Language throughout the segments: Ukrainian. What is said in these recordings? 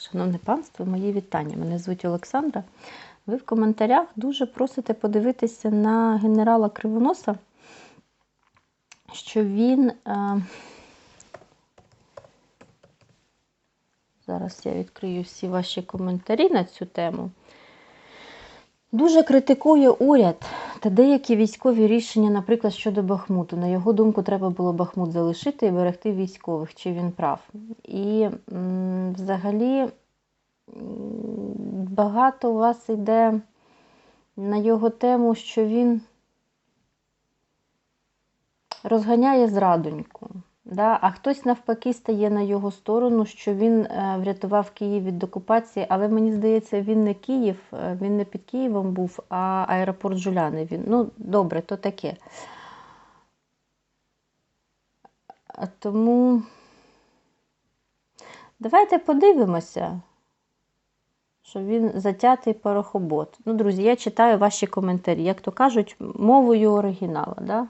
Шановне панство, мої вітання. Мене звуть Олександра. Ви в коментарях дуже просите подивитися на генерала Кривоноса, що він. Е... Зараз я відкрию всі ваші коментарі на цю тему. Дуже критикує уряд та деякі військові рішення, наприклад, щодо Бахмуту. На його думку, треба було Бахмут залишити і берегти військових, чи він прав. І взагалі багато у вас йде на його тему, що він розганяє зрадоньку. Да? А хтось навпаки стає на його сторону, що він е, врятував Київ від окупації, але мені здається, він не Київ, е, він не під Києвом був, а аеропорт Жуляни. Він, ну, добре, то таке. Тому давайте подивимося, що він затятий порохобот. Ну, друзі, я читаю ваші коментарі, як то кажуть, мовою оригінала. Да?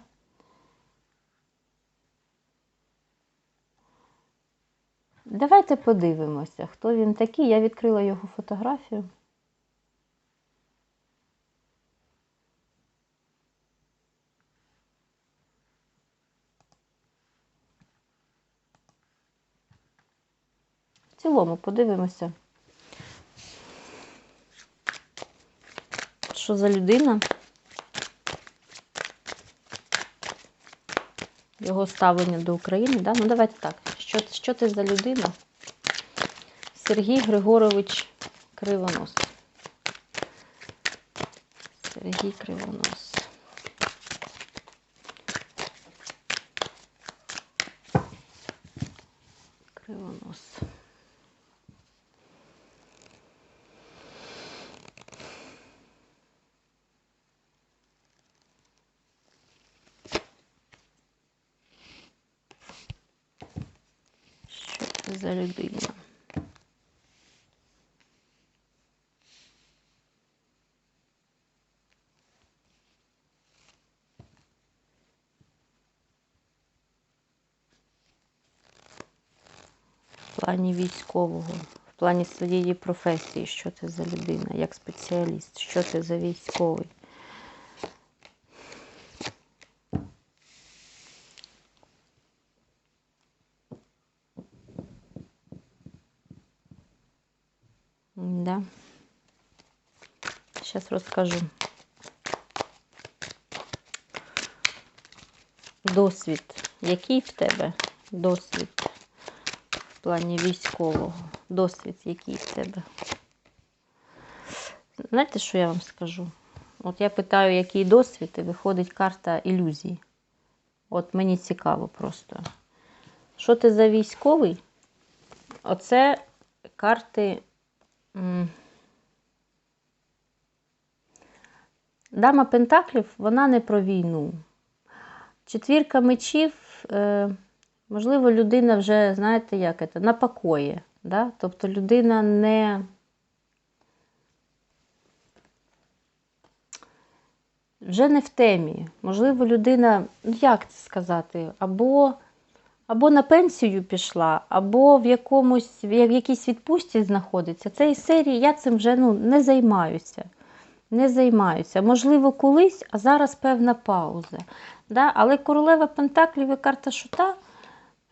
Давайте подивимося, хто він такий. Я відкрила його фотографію. В цілому подивимося, що за людина, його ставлення до України. Да? Ну, давайте так. Що, що ти за людина? Сергій Григорович Кривонос. Сергій Кривонос. Кривонос. Що це за людина? Плані військового, в плані своєї професії, що це за людина, як спеціаліст, що це за військовий. Да. Сейчас розкажу. Досвід. Який в тебе досвід в плані військового? Досвід, який в тебе? Знаєте, що я вам скажу? От я питаю, який досвід, і виходить карта ілюзій. От мені цікаво просто. Що ти за військовий? Оце карти. Дама Пентаклів, вона не про війну. Четвірка мечів, е, можливо, людина вже, знаєте, як це, на покої. Да? Тобто людина не. Вже не в темі. Можливо, людина, ну як це сказати, або, або на пенсію пішла, або в якомусь, в якійсь відпустці знаходиться. Це із серії я цим вже ну, не займаюся. Не займаюся. Можливо, колись, а зараз певна пауза. Да? Але королева Пентаклів і карта Шута,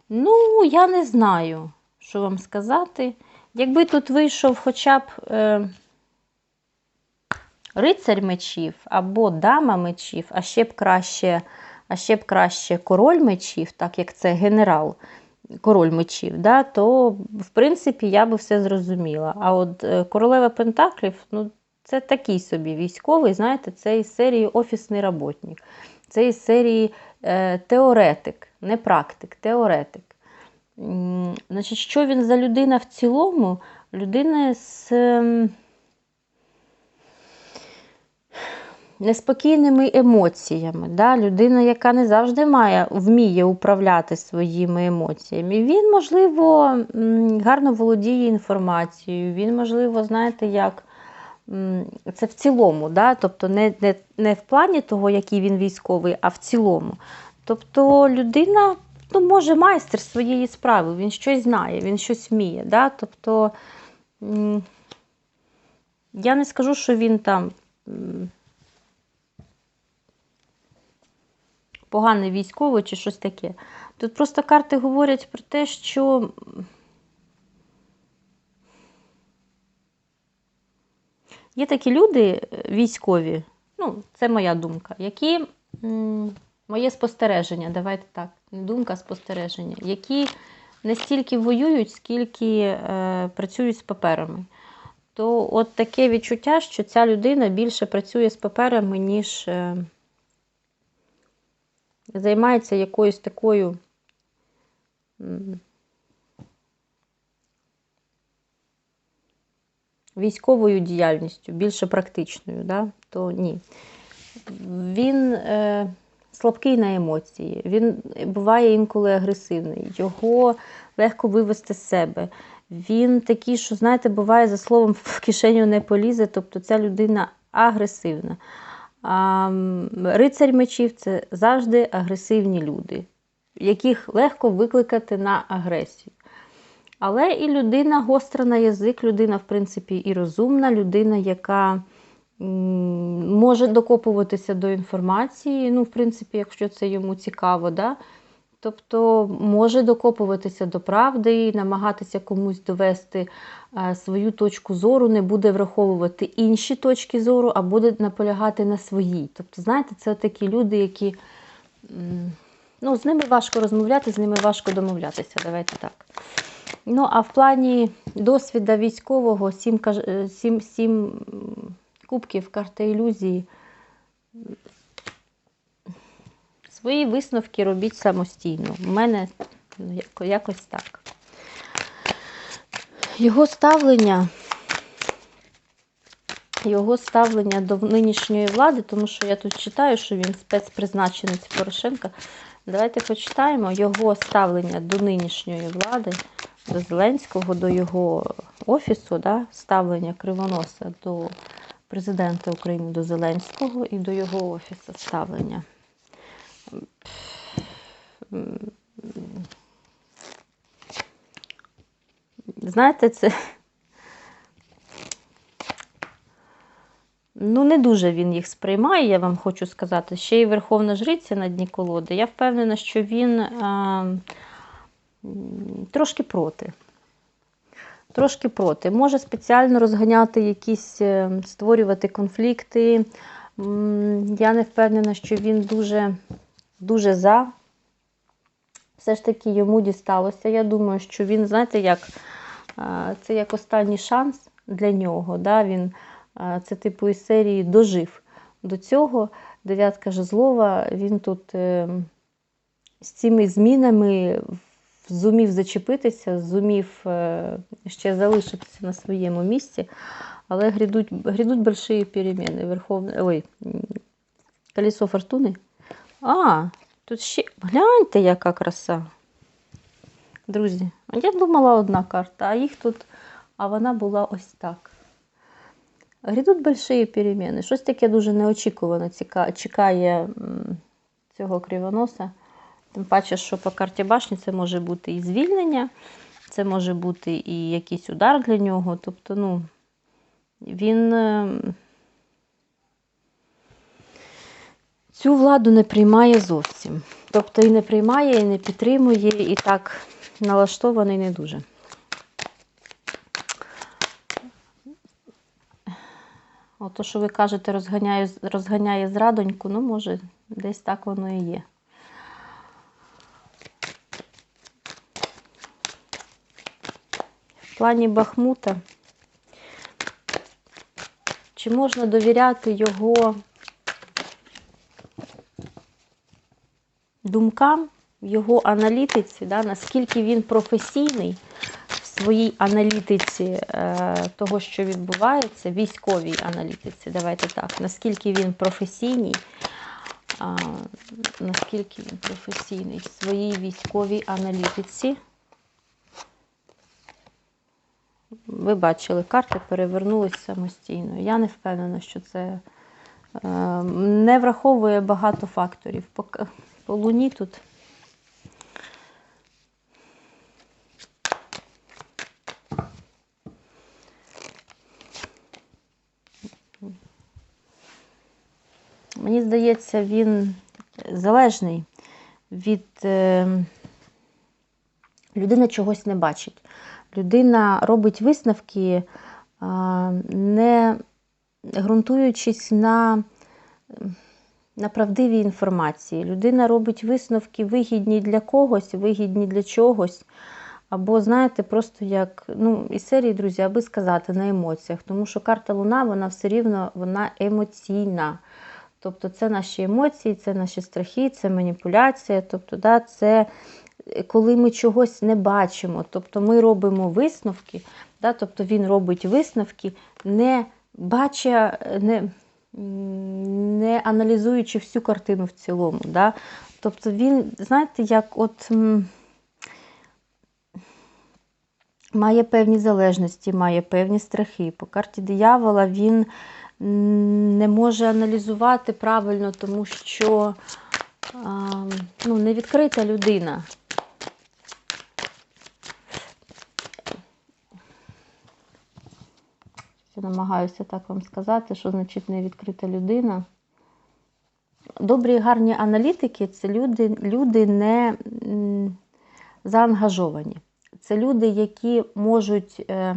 ну, я не знаю, що вам сказати. Якби тут вийшов хоча б е, рицарь мечів або дама мечів, а ще б краще, а ще б краще король мечів, так як це генерал, король мечів, да, то, в принципі, я би все зрозуміла. А от е, королева Пентаклів, ну, це такий собі військовий, знаєте, це із серії офісний роботник. Це із серії е, теоретик, не практик, теоретик. Значить, що він за людина в цілому? Людина з ем, неспокійними емоціями. Да? Людина, яка не завжди має, вміє управляти своїми емоціями. Він, можливо, гарно володіє інформацією, він, можливо, знаєте, як. Це в цілому, да? тобто не, не, не в плані того, який він військовий, а в цілому. Тобто людина ну, може майстер своєї справи, він щось знає, він щось вміє. Да? Тобто я не скажу, що він там поганий військовий чи щось таке. Тут просто карти говорять про те, що є такі люди е, військові, ну, це моя думка, які моє спостереження, давайте так, думка, спостереження, які не стільки воюють, скільки е, працюють з паперами. То от таке відчуття, що ця людина більше працює з паперами, ніж е, займається якоюсь такою військовою діяльністю, більше практичною, да? то ні. Він е, слабкий на емоції, він буває інколи агресивний, його легко вивести з себе. Він такий, що, знаєте, буває за словом в кишеню не полізе, тобто ця людина агресивна. А, рицарь мечів це завжди агресивні люди, яких легко викликати на агресію. Але і людина гостра на язик, людина, в принципі, і розумна, людина, яка може докопуватися до інформації, ну, в принципі, якщо це йому цікаво, да? тобто може докопуватися до правди, намагатися комусь довести е, свою точку зору, не буде враховувати інші точки зору, а буде наполягати на своїй. Тобто, знаєте, це такі люди, які ну, з ними важко розмовляти, з ними важко домовлятися. Давайте так. Ну, а в плані досвіду військового, сім, е, сім, сім кубків карти ілюзії. Свої висновки робіть самостійно. У мене ну, якось так. Його ставлення, його ставлення до нинішньої влади, тому що я тут читаю, що він спецпризначенець Порошенка. Давайте почитаємо його ставлення до нинішньої влади, до Зеленського, до його офісу, да, ставлення кривоноса до президента України, до Зеленського і до його офісу ставлення. Знаєте, це. Ну, не дуже він їх сприймає, я вам хочу сказати. Ще й Верховна Жриця на дні колоди. Я впевнена, що він а, трошки проти. Трошки проти. Може спеціально розганяти якісь, е, створювати конфлікти. Я не впевнена, що він дуже, дуже за. Все ж таки йому дісталося. Я думаю, що він, знаєте, як це як останній шанс для нього. Да? Він, це типу із серії дожив до цього. Дев'ятка жезлова, він тут е, з цими змінами зумів зачепитися, зумів е, ще залишитися на своєму місці, але грядуть, грядуть больші переміни. Верховне, ой, колесо фортуни. А, тут ще. Гляньте, яка краса. Друзі, я думала одна карта, а їх тут, а вона була ось так. Грядуть больші переміни. Щось таке дуже неочікувано чекає цього кривоноса. Тим паче, що по карті башні це може бути і звільнення, це може бути і якийсь удар для нього. Тобто, ну, він ем, цю владу не приймає зовсім. Тобто і не приймає, і не підтримує, і так налаштований не дуже. Ото, що ви кажете, розганяє, розганяє зрадоньку, ну, може, десь так воно і є. Плані Бахмута. Чи можна довіряти його думкам, його аналітиці, да, наскільки він професійний в своїй аналітиці е, того, що відбувається, військовій аналітиці, давайте так, наскільки він професійний, а, наскільки він професійний в своїй військовій аналітиці. Ви бачили, карти перевернулись самостійно. Я не впевнена, що це е, не враховує багато факторів. По, по луні тут. Мені здається, він залежний від е, людини чогось не бачить. Людина робить висновки, не ґрунтуючись на на правдивій інформації. Людина робить висновки вигідні для когось, вигідні для чогось. Або, знаєте, просто як ну, із серії, друзі, аби сказати на емоціях. Тому що карта Луна, вона все рівно вона емоційна. Тобто це наші емоції, це наші страхи, це маніпуляція. Тобто, да, це коли ми чогось не бачимо. Тобто ми робимо висновки, да, тобто він робить висновки, не бача, не не аналізуючи всю картину в цілому. Да? Тобто він, знаєте, як от має певні залежності, має певні страхи. По карті диявола він не може аналізувати правильно, тому що ну, не відкрита людина. Я намагаюся так вам сказати, що значить невідкрита людина. Добрі і гарні аналітики це люди, люди не заангажовані. Це люди, які можуть е,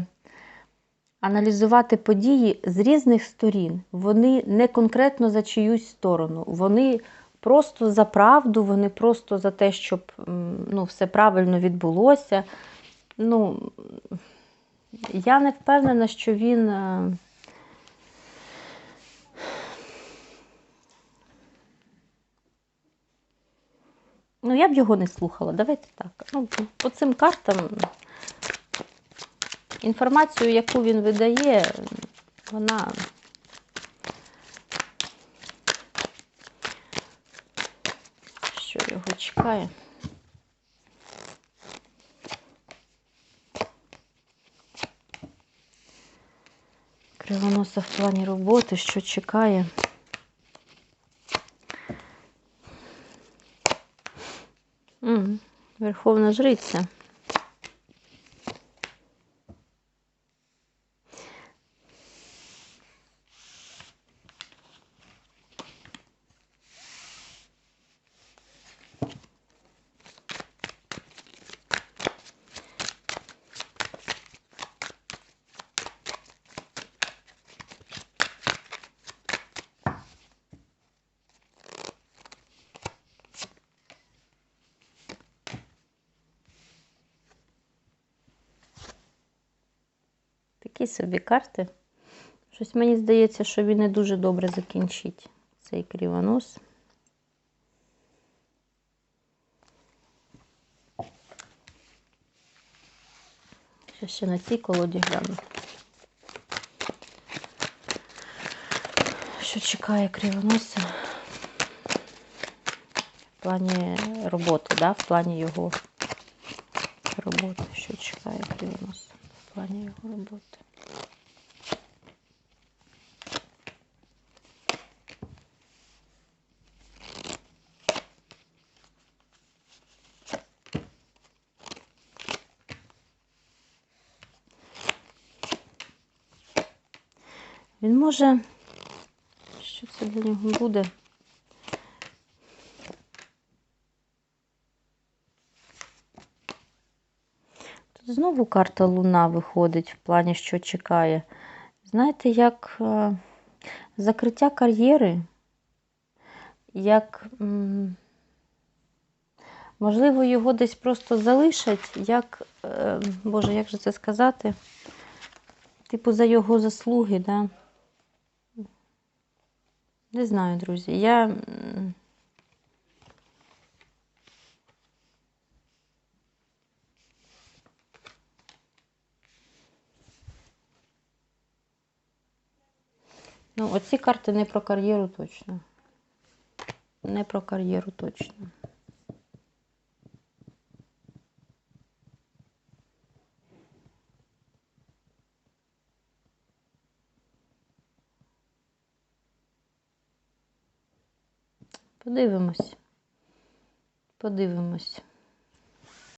аналізувати події з різних сторін. Вони не конкретно за чиюсь сторону. Вони просто за правду, вони просто за те, щоб ну, все правильно відбулося. Ну, я не впевнена, що він. Е, ну, я б його не слухала. Давайте так. Ну, По цим картам інформацію, яку він видає, вона. Що його чекає? Кривоноса в плані роботи, що чекає. Верховна жриця. Такі собі карти. Щось мені здається, що він не дуже добре закінчить цей крівонос. Що ще на цій колоді гляну. Що чекає кривоноса в плані роботи, да? в плані його роботи, що чекає кривоноса в плані його роботи. Він може, що це для нього буде? Тут знову карта Луна виходить в плані, що чекає. Знаєте, як е, закриття кар'єри, як, можливо, його десь просто залишать, як, е, Боже, як же це сказати? Типу, за його заслуги, да? Не знаю, друзі. Я. Ну, оці карти не про кар'єру точно. Не про кар'єру точно. Подивимось. Подивимось.